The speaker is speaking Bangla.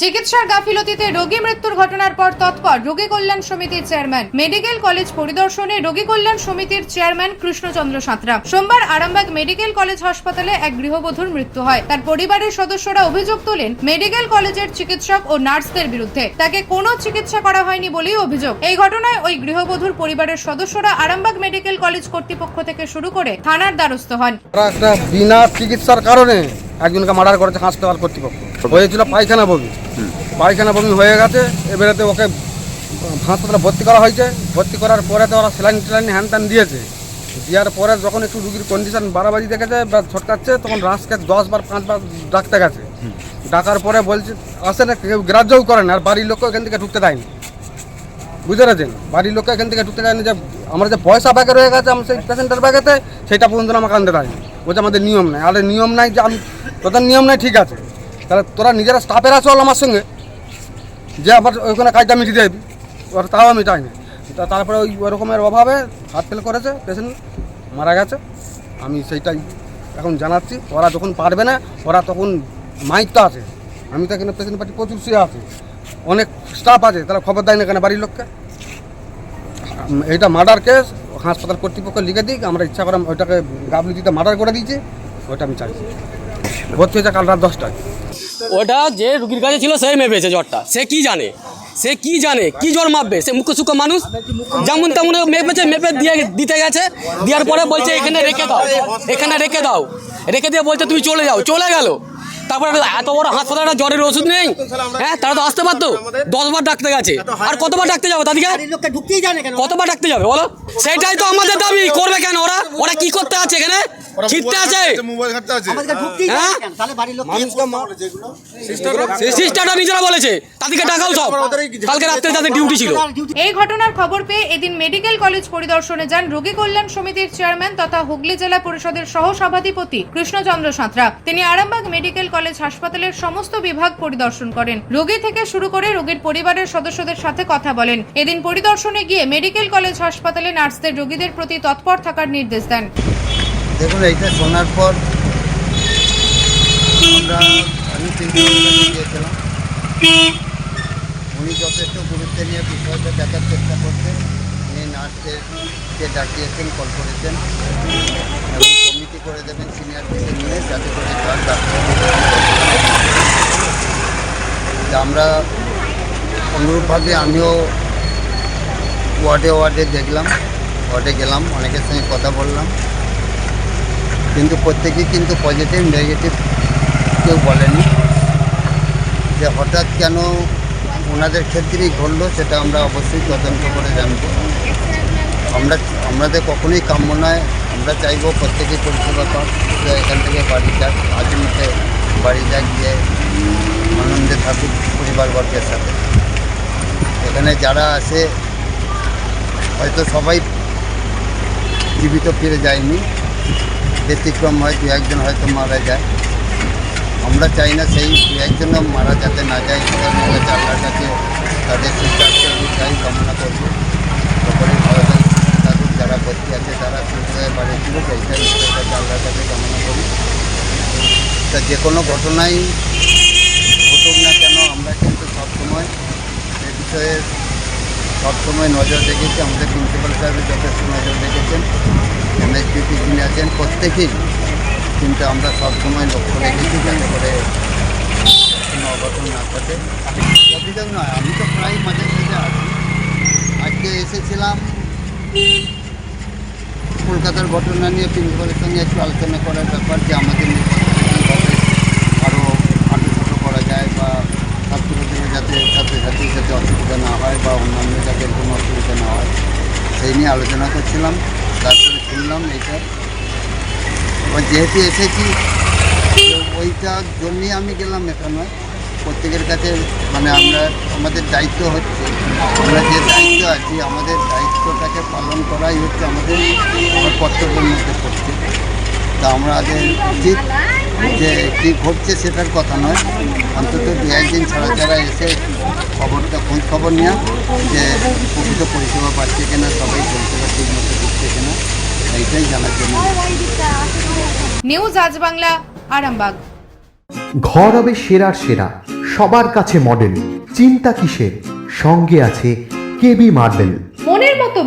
চিকিৎসার গাফিলতিতে রোগী মৃত্যুর ঘটনার পর তৎপর রোগী কল্যাণ সমিতির চেয়ারম্যান, মেডিকেল কলেজ পরিদর্শনে রোগী কল্যাণ সমিতির চেয়ারম্যান কৃষ্ণচন্দ্র সাঁতরা। সোমবার আরামবাগ মেডিকেল কলেজ হাসপাতালে এক গৃহবধূর মৃত্যু হয়। তার পরিবারের সদস্যরা অভিযোগ তোলেন, মেডিকেল কলেজের চিকিৎসক ও নার্সদের বিরুদ্ধে। তাকে কোনো চিকিৎসা করা হয়নি বলেই অভিযোগ। এই ঘটনায় ওই গৃহবধূর পরিবারের সদস্যরা আরামবাগ মেডিকেল কলেজ কর্তৃপক্ষ থেকে শুরু করে থানার দ্বারস্থ হন। বিনা চিকিৎসার কারণে একজনকে মার্ডার করেছে হাসপাতাল কর্তৃপক্ষ। হয়েছিল পায়খানা বমি। পায়খানা বমি হয়ে গেছে এবারেতে ওকে হাসপাতালে ভর্তি করা হয়েছে। ভর্তি করার পরে তো ওরা স্যালাইন ট্যালাইন হ্যান ত্যান দিয়েছে। দেওয়ার পরে যখন একটু রুগীর কন্ডিশন বাড়াবাড়ি দেখেছে বা ছটকাচ্ছে তখন রাসকে দশ বার পাঁচবার ডাকতে গেছে। ডাকার পরে বলছে আসে না কেউ গ্রাহ্যও করে না আর বাড়ির লোকও এখান থেকে ঢুকতে দেয়নি। বুঝতে পেরেছেন? বাড়ির লোককে এখান থেকে ঢুকতে দেয়নি যে আমার যে পয়সা ব্যাগে রয়ে গেছে আমার সেই পেশেন্টের ব্যাগেতে সেটা পর্যন্ত আমাকে আনতে দেয়নি। বলছে আমাদের নিয়ম নাই। আর নিয়ম নাই যে আমি তোদের নিয়ম নাই, ঠিক আছে। তাহলে তোরা নিজেরা স্টাফেরা চল আমার সঙ্গে। যে আবার ওইখানে কাজটা মিটিয়ে দেবি ওর তাও আমি চাই না। তা তারপরে ওই ওরকমের অভাবে হাত ফেল করেছে পেশেন্ট মারা গেছে। আমি সেইটাই এখন জানাচ্ছি। ওরা যখন পারবে না, ওরা তখন মাইক তো আছে। আমি তো এখানে পেশেন্ট পার্টি প্রচুর শুয়ে আছে। অনেক স্টাফ আছে, তাহলে খবর দেয় না কেন বাড়ির লোককে? এইটা মার্ডার কেস হাসপাতাল কর্তৃপক্ষ লিখে দিক। আমরা ইচ্ছা করে ওইটাকে গাবলি দিতে মার্ডার করে দিয়েছি। ওইটা আমি চাইছি। ভর্তি হয়েছে কাল রাত দশটায়। ওটা যে রুগীর কাছে ছিল সেই মেপেছে জ্বরটা। সে কি জানে? সে কি জানে? কি জ্বর মাপবে? সে মুখ্য সূক্ষ্ম মানুষ। যেমন তেমন মেপেছে মেপে দিয়ে দিতে গেছে। দেওয়ার পরে বলছে এখানে রেখে দাও। এখানে রেখে দাও। রেখে দিয়ে বলছে তুমি চলে যাও। চলে গেল। তারপরে এত বড় হাসপাতালে জ্বরের ওষুধ নেই। হ্যাঁ তারা তো আসতে পারতো। দশবার ডাকতে গেছে। আর কতবার ডাকতে যাব তাদেরকে? বাড়ির লোকটা ঢুকতেই জানে কেন? কতবার ডাকতে যাবে বলো? সেটাই তো আমাদের দাবি। করবে কেন ওরা? ওরা কি করতে আছে এখানে? ছিটতে আছে। মোবাইল ঘাটতে আছে। আমাদেরকে ঢুকতেই জানে? কেন? তাহলে বাড়ির লোক সিস্টারটা নিজেরা বলেছে তাদেরকে ডাকাও সব। কালকে রাত্রে তাদের ডিউটি ছিল। এই ঘটনার খবর পেয়ে এদিন মেডিকেল কলেজ পরিদর্শনে যান রোগী কল্যাণ সমিতির চেয়ারম্যান তথা হুগলি জেলা পরিষদের সহ সভাধিপতি কৃষ্ণচন্দ্র সাঁতরা। তিনি আরামবাগ মেডিকেল কলেজ হাসপাতালের সমস্ত বিভাগ পরিদর্শন করেন। রোগী থেকে শুরু করে রোগীর পরিবারের সদস্যদের সাথে কথা বলেন। এদিন পরিদর্শনে গিয়ে মেডিকেল কলেজ হাসপাতালে নার্সদের রোগীদের প্রতি তৎপর থাকার নির্দেশ দেন। দেখুন, এইটা শোনার পর আমি গিয়েছিলাম। উনি যথেষ্ট গুরুত্ব নিয়ে বিষয়টা দেখার চেষ্টা করছেন। উনি নার্সদেরকে ডাকিয়েছেন কল করেছেন। এবং কমিটি করে দেবেন সিনিয়র থেকে নিয়ে যাতে করে তার আমরা অনুরূপভাবে আমিও ওয়ার্ডে ওয়ার্ডে দেখলাম। ওয়ার্ডে গেলাম, অনেকের সঙ্গে কথা বললাম। কিন্তু প্রত্যেকেই কিন্তু পজিটিভ নেগেটিভ কেউ বলেনি। যে হঠাৎ কেন ওনাদের ক্ষেত্রেই ঘটলো, সেটা আমরা অবশ্যই তদন্ত করে জানব। আমরা, আমাদের কখনোই কাম্য নয়। আমরা চাইব প্রত্যেকেই পরিষেবা পাক এখান থেকে বাড়ি যাক আজমিতে বাড়ি যাক, গিয়ে আনন্দে থাকুক পরিবারবর্গের সাথে। এখানে যারা আসে হয়তো সবাই জীবিত ফিরে যায়নি। ব্যতিক্রম হয়, দু একজন হয়তো মারা যায়। আমরা চাই না সেই দু একজনও মারা যাতে না যায় আল্লাহর কাছে তাদের সুস্বাস্থ্য চাই কামনা করব। সকলেই ভালো যারা ভর্তি আছে তারা সুস্থ বাড়ি ফিরুক, এইটাই ঈশ্বরের কাছে আল্লাহর কাছে কামনা করি। তা যে কোনো ঘটনাই ঘটুক না কেন, আমরা কিন্তু সবসময় এ বিষয়ে সবসময় নজর রেখেছি, আমাদের প্রিন্সিপাল সাহেবের যথেষ্ট নজর রেখেছেন এমএসপিপি যিনি আছেন, প্রত্যেকেই কিন্তু আমরা সবসময় লক্ষ্য রেখেছি যাতে করে কোনো অঘটন না ঘটে। অভিযোগ নয়, আমি তো প্রায় মাঝে সাঝে আছি। আজকে এসেছিলাম, কলকাতার ঘটনা নিয়ে প্রিন্সিপালের সঙ্গে একটু আলোচনা করার ব্যাপার যে আমাদের যাতে যাতে অসুবিধা না হয় বা অন্যান্য যাতে কোনো অসুবিধা না হয়। সেই নিয়ে আলোচনা করছিলাম, তারপরে শুনলাম এইটা। যেহেতু এসেছি ওইটার জন্যই আমি গেলাম এটা নয় প্রত্যেকের কাছে মানে আমরা, আমাদের দায়িত্ব হচ্ছে। আমরা যে দায়িত্ব আছি, আমাদের দায়িত্বটাকে পালন করাই হচ্ছে আমাদের আমার কর্তব্যের মধ্যে পড়ছে। তা আমাদের উচিত যে কী ঘটছে সেটার কথা নয়। অন্তত দু একদিন ছাড়া ছাড়া এসে খবরটা খোঁজ খবর নেওয়া যে প্রকৃত পরিষেবা পাচ্ছে কিনা সবাই পরিষেবা ঠিক মতো দিচ্ছে কিনা এইটাই জানার জন্য। নিউজ আজ বাংলা আরামবাগ। ঘর হবে সেরার সেরা সবার কাছে মডেল চিন্তা কিসের? সঙ্গে আছে K B marble.